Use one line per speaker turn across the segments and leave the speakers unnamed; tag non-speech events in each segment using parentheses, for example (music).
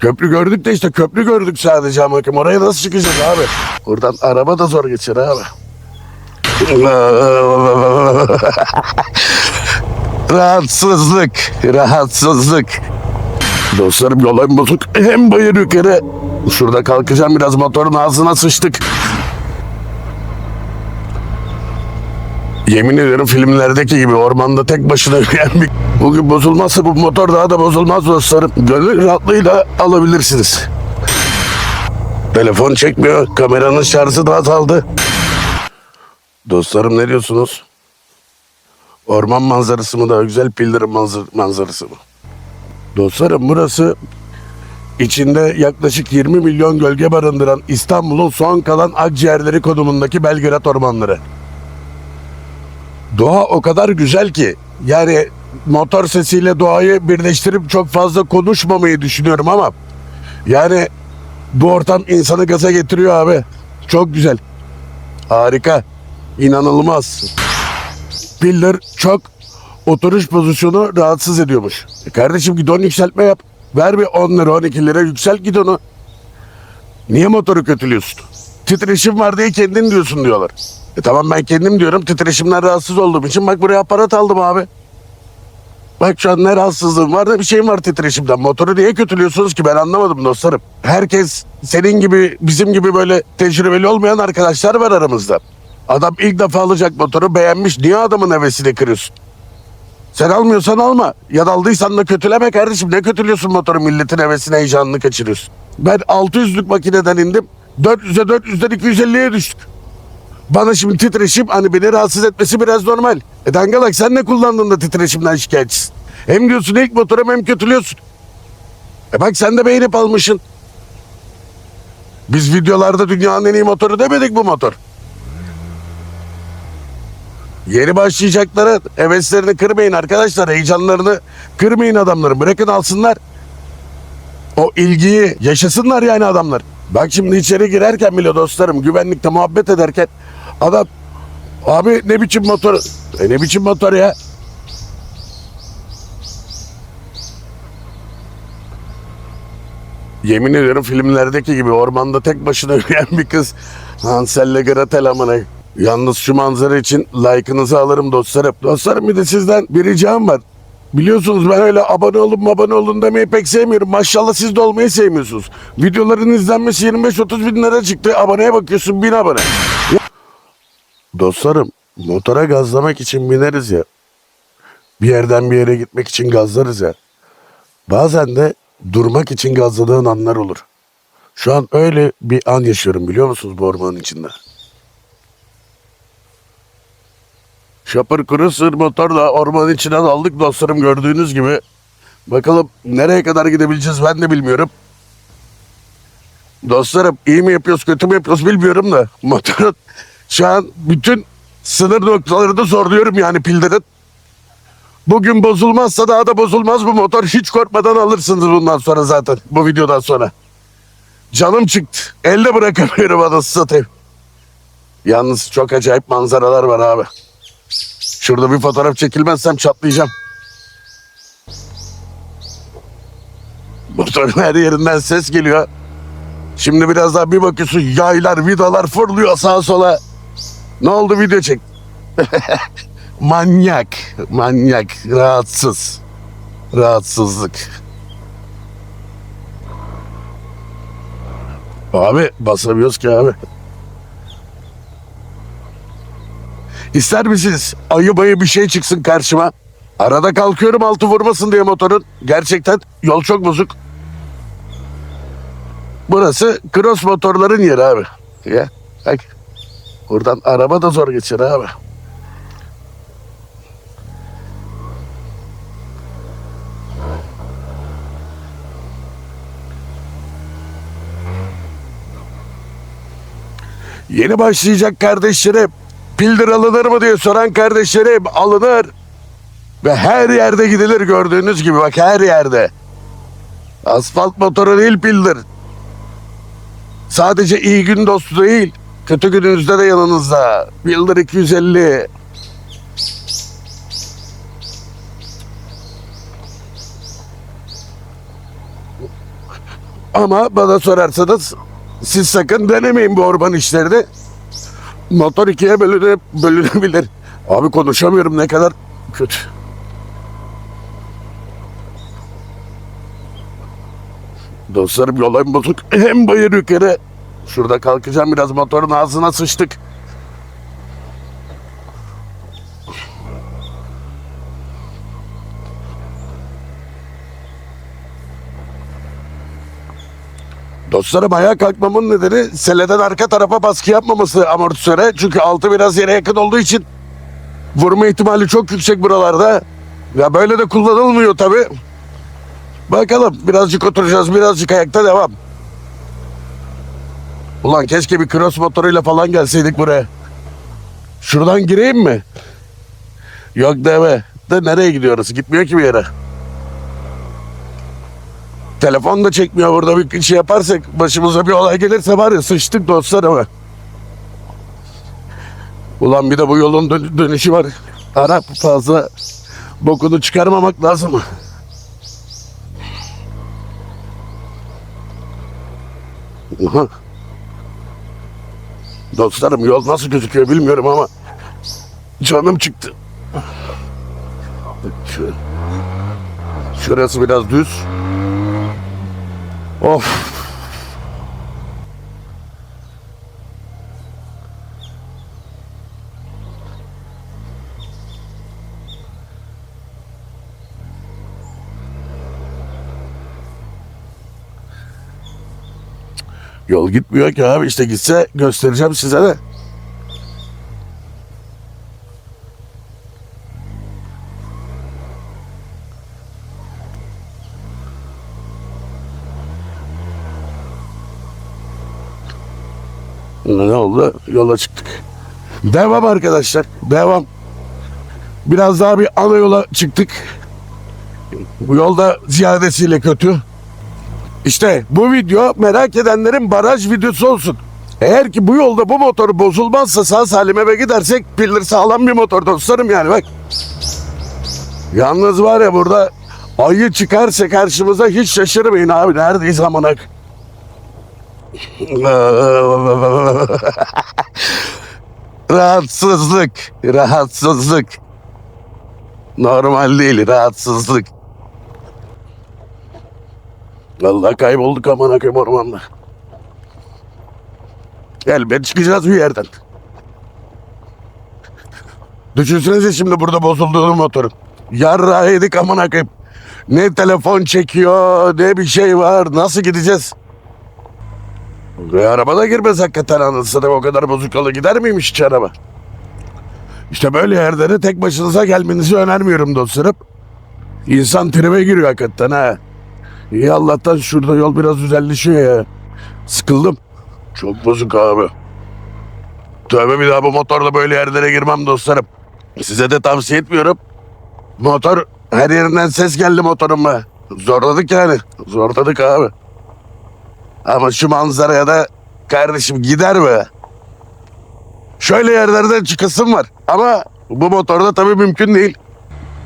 Köprü gördük de işte köprü gördük sadece ama oraya nasıl çıkacağız abi? Buradan araba da zor geçer abi. (laughs) rahatsızlık, rahatsızlık. Dostlarım yol hem bozuk hem bayır yukarı. Şurada kalkacağım biraz motorun ağzına sıçtık. Yemin ederim filmlerdeki gibi ormanda tek başına (laughs) yürüyen bir... Bugün bozulmazsa bu motor daha da bozulmaz dostlarım. Gönül rahatlığıyla alabilirsiniz. Telefon çekmiyor. Kameranın şarjı da azaldı. Dostlarım ne diyorsunuz? Orman manzarası mı daha güzel, Pildar'ın manzar- manzarası mı? Dostlarım burası içinde yaklaşık 20 milyon gölge barındıran İstanbul'un son kalan akciğerleri konumundaki Belgrad ormanları. Doğa o kadar güzel ki yani motor sesiyle doğayı birleştirip çok fazla konuşmamayı düşünüyorum ama yani bu ortam insanı gaza getiriyor abi. Çok güzel. Harika. İnanılmaz. Pillar çok oturuş pozisyonu rahatsız ediyormuş. E kardeşim gidon yükseltme yap. Ver bir 10 lira 12 lira yükselt gidonu. Niye motoru kötülüyorsun? Titreşim var diye kendin diyorsun diyorlar. E tamam ben kendim diyorum titreşimden rahatsız olduğum için bak buraya aparat aldım abi. Bak şu an ne rahatsızlığım var ne bir şeyim var titreşimden. Motoru niye kötülüyorsunuz ki ben anlamadım dostlarım. Herkes senin gibi bizim gibi böyle tecrübeli olmayan arkadaşlar var aramızda. Adam ilk defa alacak motoru beğenmiş. Niye adamın hevesini kırıyorsun? Sen almıyorsan alma. Ya aldıysan da kötüleme kardeşim. Ne kötülüyorsun motoru milletin hevesini heyecanını kaçırıyorsun. Ben 600'lük makineden indim. 400'e 400'den 250'ye düştük. Bana şimdi titreşim hani beni rahatsız etmesi biraz normal. E dangalak sen ne kullandın da titreşimden şikayetçisin? Hem diyorsun ilk motorum hem kötülüyorsun. E bak sen de beğenip almışsın. Biz videolarda dünyanın en iyi motoru demedik bu motor. Yeni başlayacaklara heveslerini kırmayın arkadaşlar. Heyecanlarını kırmayın adamların. Bırakın alsınlar. O ilgiyi yaşasınlar yani adamlar. Bak şimdi içeri girerken bile dostlarım güvenlikte muhabbet ederken adam abi ne biçim motor e ne biçim motor ya Yemin ederim filmlerdeki gibi ormanda tek başına (laughs) yürüyen bir kız Hansel'le Gretel amına. Yalnız şu manzara için like'ınızı alırım dostlarım. Dostlarım bir de sizden bir ricam var. Biliyorsunuz ben öyle abone olun abone olun demeyi pek sevmiyorum. Maşallah siz de olmayı sevmiyorsunuz. Videoların izlenmesi 25-30 bin lira çıktı. Aboneye bakıyorsun bin abone. Dostlarım motora gazlamak için bineriz ya. Bir yerden bir yere gitmek için gazlarız ya. Bazen de durmak için gazladığın anlar olur. Şu an öyle bir an yaşıyorum biliyor musunuz bu ormanın içinde? Şapır sır motorla ormanın içine daldık dostlarım gördüğünüz gibi. Bakalım nereye kadar gidebileceğiz ben de bilmiyorum. Dostlarım iyi mi yapıyoruz kötü mü yapıyoruz bilmiyorum da motorun şu an bütün sınır noktalarını zorluyorum yani pilderin. Bugün bozulmazsa daha da bozulmaz bu motor. Hiç korkmadan alırsınız bundan sonra zaten. Bu videodan sonra. Canım çıktı. Elde bırakamıyorum anasını satayım. Yalnız çok acayip manzaralar var abi. Şurada bir fotoğraf çekilmezsem çatlayacağım. Motorun her yerinden ses geliyor. Şimdi biraz daha bir bakıyorsun yaylar, vidalar fırlıyor sağa sola. Ne oldu video çek. (laughs) Manyak, manyak, rahatsız. Rahatsızlık. Abi basamıyoruz ki abi. İster misiniz? Ayı bayı bir şey çıksın karşıma. Arada kalkıyorum altı vurmasın diye motorun. Gerçekten yol çok bozuk. Burası cross motorların yeri abi. Ya bak. Buradan araba da zor geçer abi. Yeni başlayacak kardeşlerim. Pildir alınır mı diye soran kardeşlerim alınır. Ve her yerde gidilir gördüğünüz gibi bak her yerde. Asfalt motoru değil pildir. Sadece iyi gün dostu değil. Kötü gününüzde de yanınızda. Pildir 250. Ama bana sorarsanız siz sakın denemeyin bu orman işlerini. Motor ikiye bölüne, bölünebilir. Abi konuşamıyorum ne kadar kötü. Dostlarım yol hem bozuk hem bayır yukarı. Şurada kalkacağım biraz motorun ağzına sıçtık. Dostlarım ayağa kalkmamın nedeni seleden arka tarafa baskı yapmaması amortisöre. Çünkü altı biraz yere yakın olduğu için vurma ihtimali çok yüksek buralarda. Ya böyle de kullanılmıyor tabi. Bakalım birazcık oturacağız birazcık ayakta devam. Ulan keşke bir cross motoruyla falan gelseydik buraya. Şuradan gireyim mi? Yok deme. De nereye gidiyoruz? Gitmiyor ki bir yere. Telefon da çekmiyor burada bir şey yaparsak başımıza bir olay gelirse var ya sıçtık dostlar ama. Ulan bir de bu yolun dön- dönüşü var. Arap fazla bokunu çıkarmamak lazım. Aha. Dostlarım yol nasıl gözüküyor bilmiyorum ama canım çıktı. Şu- Şurası biraz düz. Of. Yol gitmiyor ki abi işte gitse göstereceğim size de. Ne oldu? Yola çıktık. Devam arkadaşlar. Devam. Biraz daha bir ana yola çıktık. Bu yolda ziyadesiyle kötü. İşte bu video merak edenlerin baraj videosu olsun. Eğer ki bu yolda bu motor bozulmazsa sağ salim eve gidersek pillir sağlam bir motor dostlarım yani bak. Yalnız var ya burada ayı çıkarsa karşımıza hiç şaşırmayın abi neredeyiz amanak. (laughs) rahatsızlık, rahatsızlık. Normal değil, rahatsızlık. Vallahi kaybolduk aman akım ormanda. Elbet çıkacağız bir yerden. Düşünsenize şimdi burada bozulduğunu motorun. Yarra yedik aman akım. Ne telefon çekiyor ne bir şey var. Nasıl gideceğiz? Ve arabada girmez hakikaten anasını o kadar bozuk gider miymiş hiç araba? İşte böyle yerlere tek başınıza gelmenizi önermiyorum dostlarım. İnsan tribe giriyor hakikaten ha. İyi Allah'tan şurada yol biraz düzenleşiyor ya. Sıkıldım. Çok bozuk abi. Tövbe bir daha bu motorla böyle yerlere girmem dostlarım. Size de tavsiye etmiyorum. Motor her yerinden ses geldi motoruma. Zorladık yani. Zorladık abi. Ama şu manzaraya da kardeşim gider mi? Şöyle yerlerden çıkasım var. Ama bu motorda tabii mümkün değil.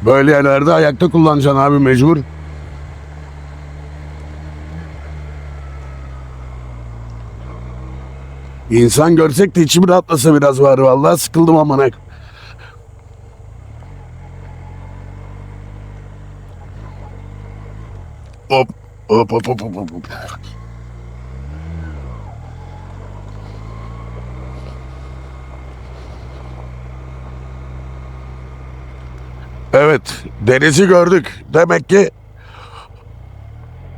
Böyle yerlerde ayakta kullanacaksın abi mecbur. İnsan görsek de içim rahatlasa biraz var. Vallahi sıkıldım amına. Hop. Hop hop hop hop hop. Evet, denizi gördük. Demek ki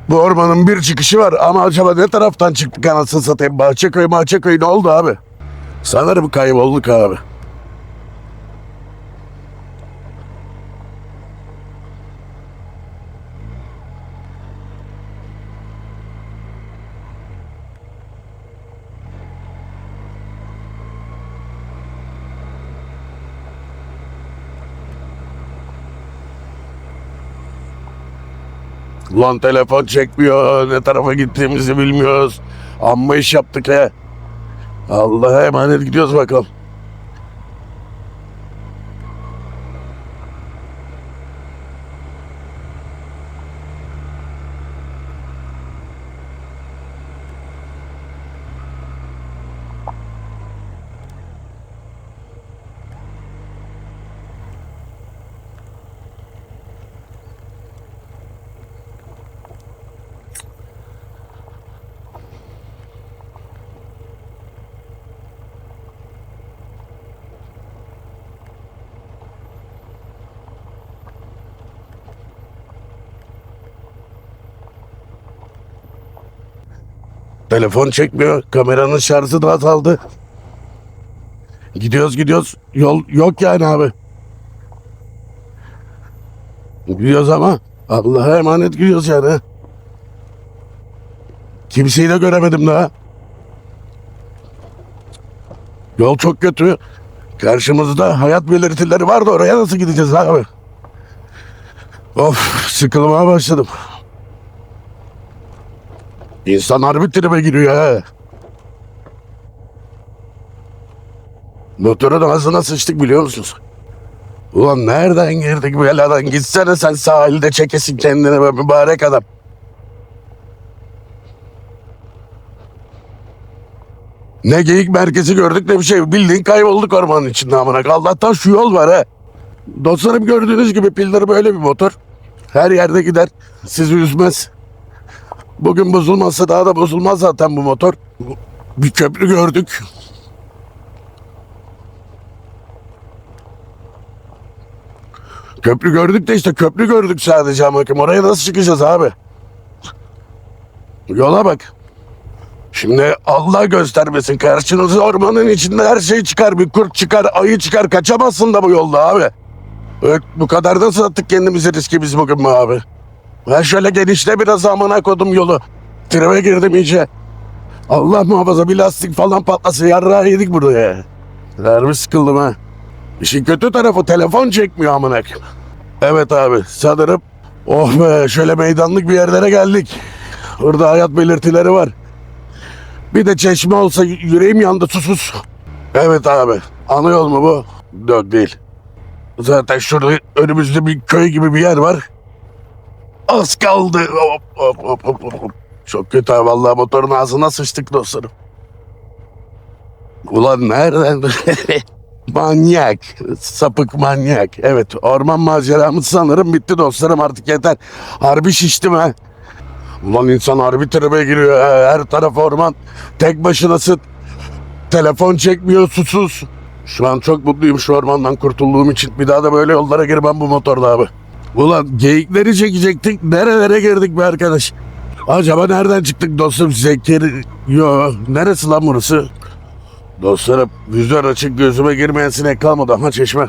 bu ormanın bir çıkışı var ama acaba ne taraftan çıktık anasını satayım? Bahçeköy, Bahçeköy ne oldu abi? Sanırım kaybolduk abi. Ulan telefon çekmiyor. Ne tarafa gittiğimizi bilmiyoruz. Amma iş yaptık he. Allah'a emanet gidiyoruz bakalım. Telefon çekmiyor. Kameranın şarjı da azaldı. Gidiyoruz gidiyoruz. Yol yok yani abi. Gidiyoruz ama Allah'a emanet gidiyoruz yani. Kimseyi de göremedim daha. Yol çok kötü. Karşımızda hayat belirtileri vardı oraya nasıl gideceğiz abi? Of sıkılmaya başladım. İnsan harbi tribe giriyor ha. Motorun ağzına sıçtık biliyor musunuz? Ulan nereden girdik beladan? Gitsene sen sahilde çekesin kendine be mübarek adam. Ne geyik merkezi gördük ne bir şey. Bildiğin kaybolduk ormanın içinde amına. Allah'tan şu yol var ha. Dostlarım gördüğünüz gibi pilleri böyle bir motor. Her yerde gider. Sizi üzmez. Bugün bozulmazsa daha da bozulmaz zaten bu motor. Bir köprü gördük. Köprü gördük de işte köprü gördük sadece ama oraya nasıl çıkacağız abi? Yola bak. Şimdi Allah göstermesin karşınıza ormanın içinde her şey çıkar. Bir kurt çıkar, ayı çıkar. Kaçamazsın da bu yolda abi. Evet, bu kadar da sattık kendimizi riski biz bugün mü abi? Ben şöyle genişle biraz amına kodum yolu. Tribe girdim iyice. Allah muhafaza bir lastik falan patlasın yarrağı yedik burada ya. Harbi sıkıldım ha. İşin kötü tarafı telefon çekmiyor amına. Evet abi sanırım oh be şöyle meydanlık bir yerlere geldik. Burada hayat belirtileri var. Bir de çeşme olsa yüreğim yandı susuz. Evet abi ana yol mu bu? Yok değil. Zaten şurada önümüzde bir köy gibi bir yer var. Az kaldı. Hop, hop, hop, hop, hop. Çok kötü ha vallahi motorun ağzına sıçtık dostlarım. Ulan nereden? (laughs) manyak. Sapık manyak. Evet orman maceramız sanırım bitti dostlarım artık yeter. Harbi şiştim ha. Ulan insan harbi tribe giriyor. ha. Her taraf orman. Tek başınasın. Telefon çekmiyor susuz. Şu an çok mutluyum şu ormandan kurtulduğum için. Bir daha da böyle yollara girmem bu motorla abi. Ulan geyikleri çekecektik. Nerelere girdik be arkadaş? Acaba nereden çıktık dostum? Zekeri... Yo, neresi lan burası? Dostlarım vizör açık gözüme girmeyen sinek kalmadı. Aha çeşme.